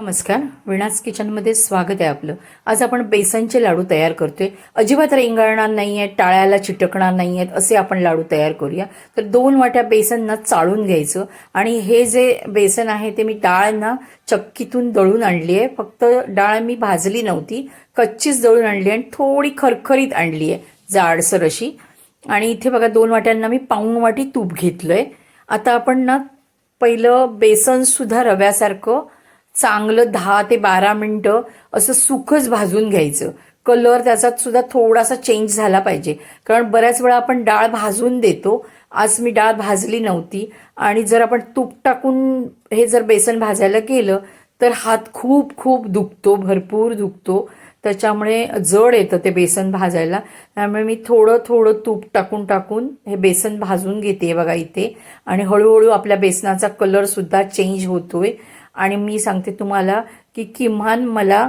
नमस्कार. विणास किचनमध्ये स्वागत आहे आपलं. आज आपण बेसनचे लाडू तयार करतोय. अजिबात रेंगाळणार नाही आहेत टाळ्याला चिटकणार नाही आहेत असे आपण लाडू तयार करूया. तर दोन वाट्या बेसन ना चाळून घ्यायचं आणि हे जे बेसन आहे ते मी डाळ ना चक्कीतून दळून आणली आहे. फक्त डाळ मी भाजली नव्हती कच्चीच दळून आणली आणि थोडी खरखरीत आणली आहे जाडसर अशी. आणि इथे बघा दोन वाट्यांना मी पाऊण वाटी तूप घेतलंय. आता आपण ना पहिलं बेसन सुद्धा रव्यासारखं चांगलं दहा ते बारा मिनटं असं सुखच भाजून घ्यायचं. कलर त्याचा सुद्धा थोडासा चेंज झाला पाहिजे. कारण बऱ्याच वेळा आपण डाळ भाजून देतो. आज मी डाळ भाजली नव्हती. आणि जर आपण तूप टाकून हे जर बेसन भाजायला गेलं तर हात खूप खूप दुखतो. भरपूर दुखतो. त्याच्यामुळे जड येतं ते बेसन भाजायला. त्यामुळे मी थोडं थोडं तूप टाकून टाकून हे बेसन भाजून घेते बघा इथे. आणि हळूहळू आपल्या बेसनाचा कलर सुद्धा चेंज होतोय. आणि मी सांगते तुम्हाला की किमान मला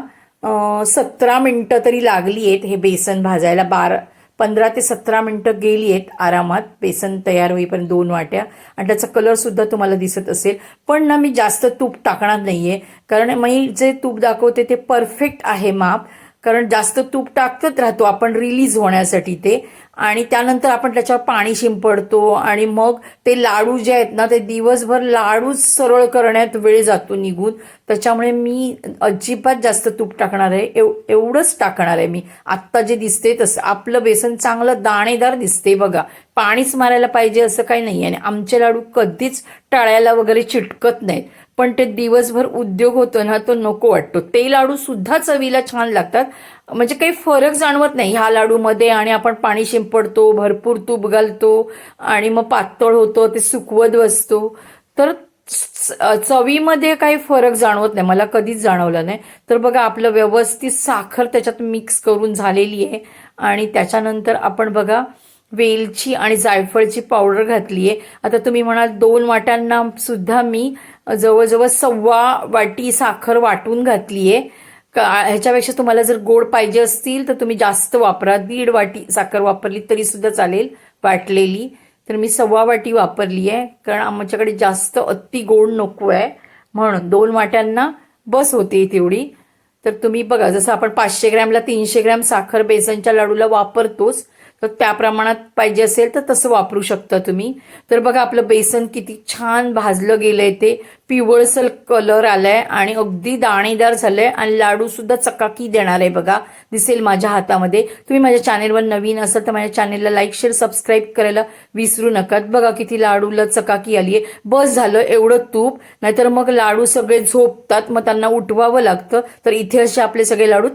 सतरा मिनटं तरी लागली आहेत हे बेसन भाजायला. बारा पंधरा ते सतरा मिनटं गेली आहेत आरामात. बेसन तयार होईपर्यंत दोन वाट्या. आणि त्याचा कलरसुद्धा तुम्हाला दिसत असेल. पण ना मी जास्त तूप टाकणार नाही आहे कारण मी जे तूप दाखवते ते परफेक्ट आहे माप. कारण जास्त तूप टाकतच राहतो. आपण रिलीज होण्यासाठी ते. आणि त्यानंतर आपण त्याच्यावर पाणी शिंपडतो आणि मग ते लाडू जे आहेत ना ते दिवसभर लाडूच सरळ करण्यात वेळ जातो निघून. त्याच्यामुळे मी अजिबात जास्त तूप टाकणार आहे. एव एवढंच टाकणार आहे मी. आत्ता जे दिसते तसं. आपलं बेसन चांगलं दाणेदार दिसते बघा. पाणीच मारायला पाहिजे असं काही नाही आणि आमचे लाडू कधीच टाळ्याला वगैरे चिटकत नाहीत. पण ते दिवसभर उद्योग होतो ना तो नको वाटतो. ते लाडू सुद्धा चवीला छान लागतात. म्हणजे काही फरक जाणवत नाही. ह्या लाडूमध्ये आणि आपण पाणी शिंपडतो भरपूर तूप घालतो आणि मग पातळ होतो ते सुकवत बसतो. तर चवीमध्ये काही फरक जाणवत नाही. मला कधीच जाणवलं नाही. तर बघा आपलं व्यवस्थित साखर त्याच्यात मिक्स करून झालेली आहे. आणि त्याच्यानंतर आपण बघा वेलची आणि जायफळची पावडर घातली आहे आता तुम्ही म्हणाल दोन वाट्यांना सुद्धा मी जवळजवळ सव्वा वाटी साखर वाटून घातली आहे का ह्याच्यापेक्षा तुम्हाला जर गोड पाहिजे असतील तर तुम्ही जास्त वापरा. दीड वाटी साखर वापरली तरी सुद्धा चालेल वाटलेली. तर मी सव्वा वाटी वापरली आहे कारण आमच्याकडे जास्त अति गोड नको आहे म्हणून दोन वाट्यांना बस होते तेवढी. तर तुम्ही बघा जसं आपण पाचशे ग्रॅमला तीनशे ग्रॅम साखर बेसनच्या लाडूला वापरतोच तर त्या प्रमाणात पाहिजे असेल तर तसं वापरू शकता तुम्ही. तर बघा आपलं बेसन किती छान भाजलं गेलंय ते. पिवळसर कलर आलाय आणि अगदी दाणेदार झालंय आणि लाडू सुद्धा चकाकी देणार आहे बघा. दिसेल माझ्या हातामध्ये. तुम्ही माझ्या चॅनेलवर नवीन असाल तर माझ्या चॅनेलला लाईक शेअर सबस्क्राईब करायला विसरू नका. बघा किती लाडूला चकाकी आली आहे. बस झालं एवढं तूप. नाहीतर मग लाडू सगळे झोपतात मग त्यांना उठवावं लागतं. तर इथे असे आपले सगळे लाडू